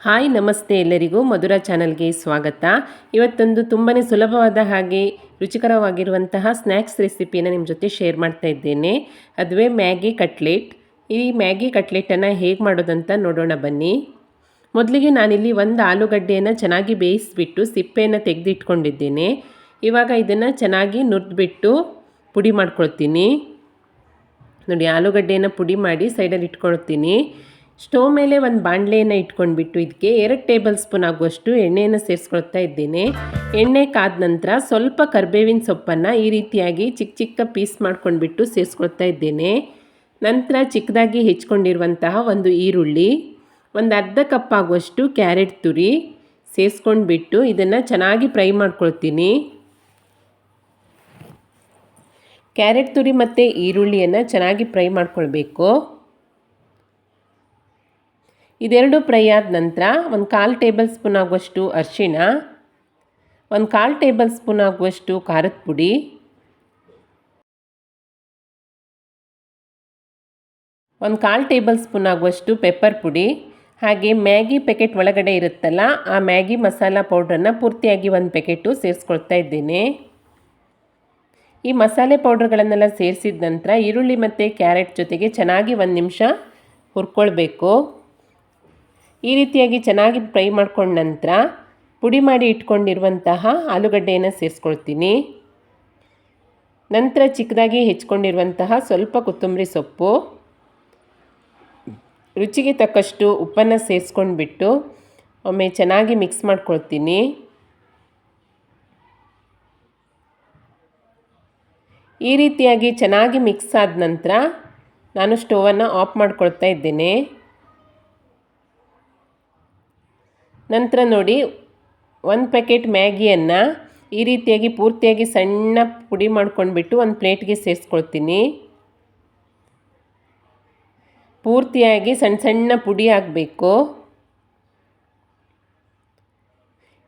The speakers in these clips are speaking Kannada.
ಹಾಯ್, ನಮಸ್ತೆ ಎಲ್ಲರಿಗೂ ಮಧುರ ಚಾನಲ್ಗೆ ಸ್ವಾಗತ. ಇವತ್ತೊಂದು ತುಂಬಾ ಸುಲಭವಾದ ಹಾಗೆ ರುಚಿಕರವಾಗಿರುವಂತಹ ಸ್ನ್ಯಾಕ್ಸ್ ರೆಸಿಪಿಯನ್ನು ನಿಮ್ಮ ಜೊತೆ ಶೇರ್ ಮಾಡ್ತಾ ಇದ್ದೇನೆ. ಅದುವೇ ಮ್ಯಾಗಿ ಕಟ್ಲೆಟ್. ಈ ಮ್ಯಾಗಿ ಕಟ್ಲೆಟನ್ನು ಹೇಗೆ ಮಾಡೋದಂತ ನೋಡೋಣ ಬನ್ನಿ. ಮೊದಲಿಗೆ ನಾನಿಲ್ಲಿ ಒಂದು ಆಲೂಗಡ್ಡೆಯನ್ನು ಚೆನ್ನಾಗಿ ಬೇಯಿಸಿಬಿಟ್ಟು ಸಿಪ್ಪೆಯನ್ನು ತೆಗೆದಿಟ್ಕೊಂಡಿದ್ದೇನೆ. ಇವಾಗ ಇದನ್ನು ಚೆನ್ನಾಗಿ ನುರಿದ್ಬಿಟ್ಟು ಪುಡಿ ಮಾಡ್ಕೊಳ್ತೀನಿ. ನೋಡಿ, ಆಲೂಗಡ್ಡೆಯನ್ನು ಪುಡಿ ಮಾಡಿ ಸೈಡಲ್ಲಿ ಇಟ್ಕೊಳ್ತೀನಿ. ಸ್ಟವ್ ಮೇಲೆ ಒಂದು ಬಾಣಲೆಯನ್ನು ಇಟ್ಕೊಂಡ್ಬಿಟ್ಟು ಇದಕ್ಕೆ ಎರಡು ಟೇಬಲ್ ಸ್ಪೂನ್ ಆಗುವಷ್ಟು ಎಣ್ಣೆಯನ್ನು ಸೇರಿಸ್ಕೊಳ್ತಾ ಇದ್ದೇನೆ. ಎಣ್ಣೆ ಕಾದ ನಂತರ ಸ್ವಲ್ಪ ಕರ್ಬೇವಿನ ಸೊಪ್ಪನ್ನು ಈ ರೀತಿಯಾಗಿ ಚಿಕ್ಕ ಚಿಕ್ಕ ಪೀಸ್ ಮಾಡ್ಕೊಂಡ್ಬಿಟ್ಟು ಸೇರಿಸ್ಕೊಳ್ತಾ ಇದ್ದೇನೆ. ನಂತರ ಚಿಕ್ಕದಾಗಿ ಹೆಚ್ಕೊಂಡಿರುವಂತಹ ಒಂದು ಈರುಳ್ಳಿ, ಒಂದು ಅರ್ಧ ಕಪ್ ಆಗುವಷ್ಟು ಕ್ಯಾರೆಟ್ ತುರಿ ಸೇರಿಸ್ಕೊಂಡ್ಬಿಟ್ಟು ಇದನ್ನು ಚೆನ್ನಾಗಿ ಫ್ರೈ ಮಾಡ್ಕೊಳ್ತೀನಿ. ಕ್ಯಾರೆಟ್ ತುರಿ ಮತ್ತು ಈರುಳ್ಳಿಯನ್ನು ಚೆನ್ನಾಗಿ ಫ್ರೈ ಮಾಡ್ಕೊಳ್ಬೇಕು. ಇದೆರಡು ಫ್ರೈ ನಂತರ ಒಂದು ಕಾಲು ಟೇಬಲ್ ಸ್ಪೂನ್ ಆಗುವಷ್ಟು ಅರಿಶಿಣ, ಒಂದು ಕಾಲು ಟೇಬಲ್ ಸ್ಪೂನ್ ಆಗುವಷ್ಟು ಖಾರದ ಪುಡಿ, ಒಂದು ಕಾಲು ಟೇಬಲ್ ಸ್ಪೂನ್ ಆಗುವಷ್ಟು ಪೆಪ್ಪರ್ ಪುಡಿ. ಹಾಗೆ ಮ್ಯಾಗಿ ಪ್ಯಾಕೆಟ್ ಒಳಗಡೆ ಇರುತ್ತಲ್ಲ, ಆ ಮ್ಯಾಗಿ ಮಸಾಲ ಪೌಡ್ರನ್ನು ಪೂರ್ತಿಯಾಗಿ ಒಂದು ಪ್ಯಾಕೆಟು ಸೇರಿಸ್ಕೊಳ್ತಾ ಇದ್ದೇನೆ. ಈ ಮಸಾಲೆ ಪೌಡ್ರ್ಗಳನ್ನೆಲ್ಲ ಸೇರಿಸಿದ ನಂತರ ಈರುಳ್ಳಿ ಮತ್ತು ಕ್ಯಾರೆಟ್ ಜೊತೆಗೆ ಚೆನ್ನಾಗಿ ಒಂದು ನಿಮಿಷ ಹುರ್ಕೊಳ್ಬೇಕು. ಈ ರೀತಿಯಾಗಿ ಚೆನ್ನಾಗಿ ಫ್ರೈ ಮಾಡ್ಕೊಂಡ ನಂತರ ಪುಡಿ ಮಾಡಿ ಇಟ್ಕೊಂಡಿರುವಂತಹ ಆಲೂಗಡ್ಡೆಯನ್ನು ಸೇರಿಸ್ಕೊಳ್ತೀನಿ. ನಂತರ ಚಿಕ್ಕದಾಗಿ ಹೆಚ್ಕೊಂಡಿರುವಂತಹ ಸ್ವಲ್ಪ ಕೊತ್ತಂಬರಿ ಸೊಪ್ಪು. ರುಚಿಗೆ ತಕ್ಕಷ್ಟು ಉಪ್ಪನ್ನು ಸೇರಿಸ್ಕೊಂಡ್ಬಿಟ್ಟು ಒಮ್ಮೆ ಚೆನ್ನಾಗಿ ಮಿಕ್ಸ್ ಮಾಡ್ಕೊಳ್ತೀನಿ. ಈ ರೀತಿಯಾಗಿ ಚೆನ್ನಾಗಿ ಮಿಕ್ಸ್ ಆದ ನಂತರ ನಾನು ಸ್ಟೋವನ್ನು ಆಫ್ ಮಾಡ್ಕೊಳ್ತಾ ಇದ್ದೇನೆ. ನಂತರ ನೋಡಿ, ಒಂದು ಪ್ಯಾಕೆಟ್ ಮ್ಯಾಗಿಯನ್ನು ಈ ರೀತಿಯಾಗಿ ಪೂರ್ತಿಯಾಗಿ ಸಣ್ಣ ಪುಡಿ ಮಾಡ್ಕೊಂಡ್ಬಿಟ್ಟು ಒಂದು ಪ್ಲೇಟ್ಗೆ ಸೇರಿಸ್ಕೊಳ್ತೀನಿ. ಪೂರ್ತಿಯಾಗಿ ಸಣ್ಣ ಸಣ್ಣ ಪುಡಿ ಆಗಬೇಕು.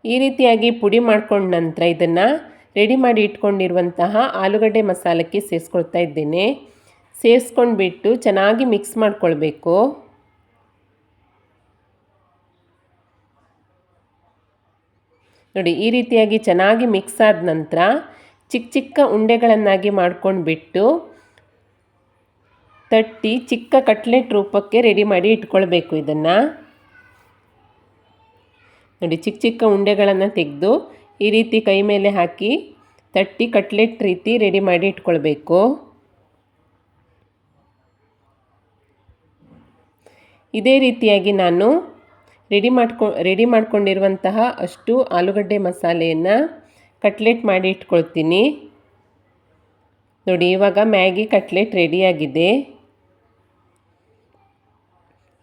ಈ ರೀತಿಯಾಗಿ ಪುಡಿ ಮಾಡ್ಕೊಂಡ ನಂತರ ಇದನ್ನು ರೆಡಿ ಮಾಡಿ ಇಟ್ಕೊಂಡಿರುವಂತಹ ಆಲೂಗಡ್ಡೆ ಮಸಾಲಕ್ಕೆ ಸೇರಿಸ್ಕೊಳ್ತಾ ಇದ್ದೇನೆ. ಸೇರಿಸ್ಕೊಂಡ್ಬಿಟ್ಟು ಚೆನ್ನಾಗಿ ಮಿಕ್ಸ್ ಮಾಡ್ಕೊಳ್ಬೇಕು. ನೋಡಿ, ಈ ರೀತಿಯಾಗಿ ಚೆನ್ನಾಗಿ ಮಿಕ್ಸ್ ಆದ ನಂತರ ಚಿಕ್ಕ ಚಿಕ್ಕ ಉಂಡೆಗಳನ್ನಾಗಿ ಮಾಡ್ಕೊಂಡು ಬಿಟ್ಟು ತಟ್ಟಿ ಚಿಕ್ಕ ಕಟ್ಲೆಟ್ ರೂಪಕ್ಕೆ ರೆಡಿ ಮಾಡಿ ಇಟ್ಕೊಳ್ಬೇಕು ಇದನ್ನು. ನೋಡಿ, ಚಿಕ್ಕ ಚಿಕ್ಕ ಉಂಡೆಗಳನ್ನು ತೆಗೆದು ಈ ರೀತಿ ಕೈ ಮೇಲೆ ಹಾಕಿ ತಟ್ಟಿ ಕಟ್ಲೆಟ್ ರೀತಿ ರೆಡಿ ಮಾಡಿ ಇಟ್ಕೊಳ್ಬೇಕು. ಇದೇ ರೀತಿಯಾಗಿ ನಾನು ರೆಡಿ ಮಾಡ್ಕೊ, ರೆಡಿ ಮಾಡ್ಕೊಂಡಿರುವಂತಹ ಅಷ್ಟು ಆಲೂಗಡ್ಡೆ ಮಸಾಲೆಯನ್ನು ಕಟ್ಲೆಟ್ ಮಾಡಿ ಇಟ್ಕೊಳ್ತೀನಿ. ನೋಡಿ, ಇವಾಗ ಮ್ಯಾಗಿ ಕಟ್ಲೆಟ್ ರೆಡಿಯಾಗಿದೆ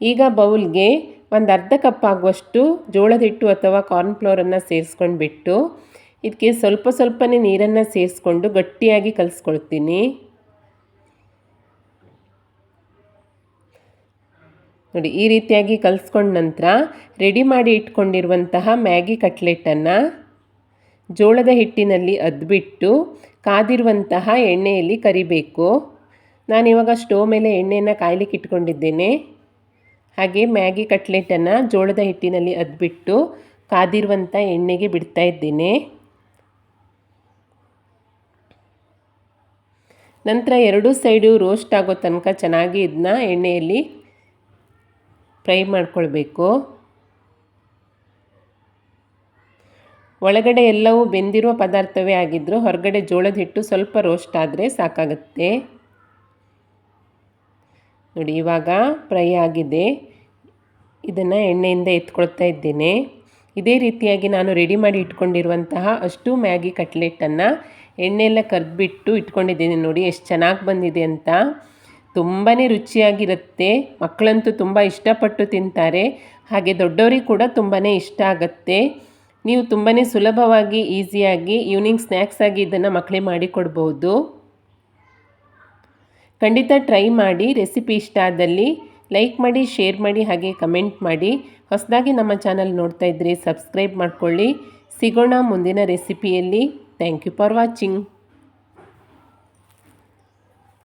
ಈಗ ಬೌಲ್ಗೆ ಒಂದು ಅರ್ಧ ಕಪ್ ಆಗುವಷ್ಟು ಜೋಳದ ಹಿಟ್ಟು ಅಥವಾ ಕಾರ್ನ್ಫ್ಲೋರನ್ನು ಸೇರಿಸ್ಕೊಂಡ್ಬಿಟ್ಟು ಇದಕ್ಕೆ ಸ್ವಲ್ಪ ಸ್ವಲ್ಪನೇ ನೀರನ್ನು ಸೇರಿಸ್ಕೊಂಡು ಗಟ್ಟಿಯಾಗಿ ಕಲಿಸ್ಕೊಳ್ತೀನಿ. ನೋಡಿ, ಈ ರೀತಿಯಾಗಿ ಕಲಿಸ್ಕೊಂಡ ನಂತರ ರೆಡಿ ಮಾಡಿ ಇಟ್ಕೊಂಡಿರುವಂತಹ ಮ್ಯಾಗಿ ಕಟ್ಲೆಟನ್ನು ಜೋಳದ ಹಿಟ್ಟಿನಲ್ಲಿ ಅದ್ಬಿಟ್ಟು ಕಾದಿರುವಂತಹ ಎಣ್ಣೆಯಲ್ಲಿ ಕರಿಬೇಕು. ನಾನಿವಾಗ ಸ್ಟೋವ್ ಮೇಲೆ ಎಣ್ಣೆಯನ್ನು ಕಾಯ್ಲಿಕ್ಕೆ ಇಟ್ಕೊಂಡಿದ್ದೇನೆ. ಹಾಗೆ ಮ್ಯಾಗಿ ಕಟ್ಲೆಟನ್ನು ಜೋಳದ ಹಿಟ್ಟಿನಲ್ಲಿ ಅದ್ಬಿಟ್ಟು ಕಾದಿರುವಂಥ ಎಣ್ಣೆಗೆ ಬಿಡ್ತಾ ಇದ್ದೇನೆ. ನಂತರ ಎರಡೂ ಸೈಡು ರೋಸ್ಟ್ ಆಗೋ ತನಕ ಚೆನ್ನಾಗಿ ಇದನ್ನ ಎಣ್ಣೆಯಲ್ಲಿ ಫ್ರೈ ಮಾಡ್ಕೊಳ್ಬೇಕು. ಒಳಗಡೆ ಎಲ್ಲವೂ ಬೆಂದಿರುವ ಪದಾರ್ಥವೇ ಆಗಿದ್ದರೂ ಹೊರಗಡೆ ಜೋಳದ ಹಿಟ್ಟು ಸ್ವಲ್ಪ ರೋಸ್ಟ್ ಆದರೆ ಸಾಕಾಗುತ್ತೆ. ನೋಡಿ, ಇವಾಗ ಫ್ರೈ ಆಗಿದೆ. ಇದನ್ನು ಎಣ್ಣೆಯಿಂದ ಎತ್ಕೊಳ್ತಾ ಇದ್ದೇನೆ. ಇದೇ ರೀತಿಯಾಗಿ ನಾನು ರೆಡಿ ಮಾಡಿ ಇಟ್ಕೊಂಡಿರುವಂತಹ ಅಷ್ಟು ಮ್ಯಾಗಿ ಕಟ್ಲೆಟನ್ನು ಎಣ್ಣೆಯೆಲ್ಲ ಕರೆದ್ಬಿಟ್ಟು ಇಟ್ಕೊಂಡಿದ್ದೇನೆ ನೋಡಿ, ಎಷ್ಟು ಚೆನ್ನಾಗಿ ಬಂದಿದೆ ಅಂತ. ತುಂಬಾ ರುಚಿಯಾಗಿರುತ್ತೆ. ಮಕ್ಕಳಂತೂ ತುಂಬ ಇಷ್ಟಪಟ್ಟು ತಿಂತಾರೆ. ಹಾಗೆ ದೊಡ್ಡವರಿಗೆ ಕೂಡ ತುಂಬಾ ಇಷ್ಟ ಆಗುತ್ತೆ. ನೀವು ತುಂಬಾ ಸುಲಭವಾಗಿ, ಈಸಿಯಾಗಿ ಈವ್ನಿಂಗ್ ಸ್ನ್ಯಾಕ್ಸ್ ಆಗಿ ಇದನ್ನು ಮಕ್ಕಳಿಗೆ ಮಾಡಿಕೊಡ್ಬೋದು. ಖಂಡಿತ ಟ್ರೈ ಮಾಡಿ, ರೆಸಿಪಿ ಇಷ್ಟ ಆದಲ್ಲಿ ಲೈಕ್ ಮಾಡಿ, ಶೇರ್ ಮಾಡಿ, ಹಾಗೆ ಕಮೆಂಟ್ ಮಾಡಿ. ಹೊಸದಾಗಿ ನಮ್ಮ ಚಾನಲ್ ನೋಡ್ತಾ ಇದ್ರೆ ಸಬ್ಸ್ಕ್ರೈಬ್ ಮಾಡ್ಕೊಳ್ಳಿ. ಸಿಗೋಣ ಮುಂದಿನ ರೆಸಿಪಿಯಲ್ಲಿ. Thank you for watching.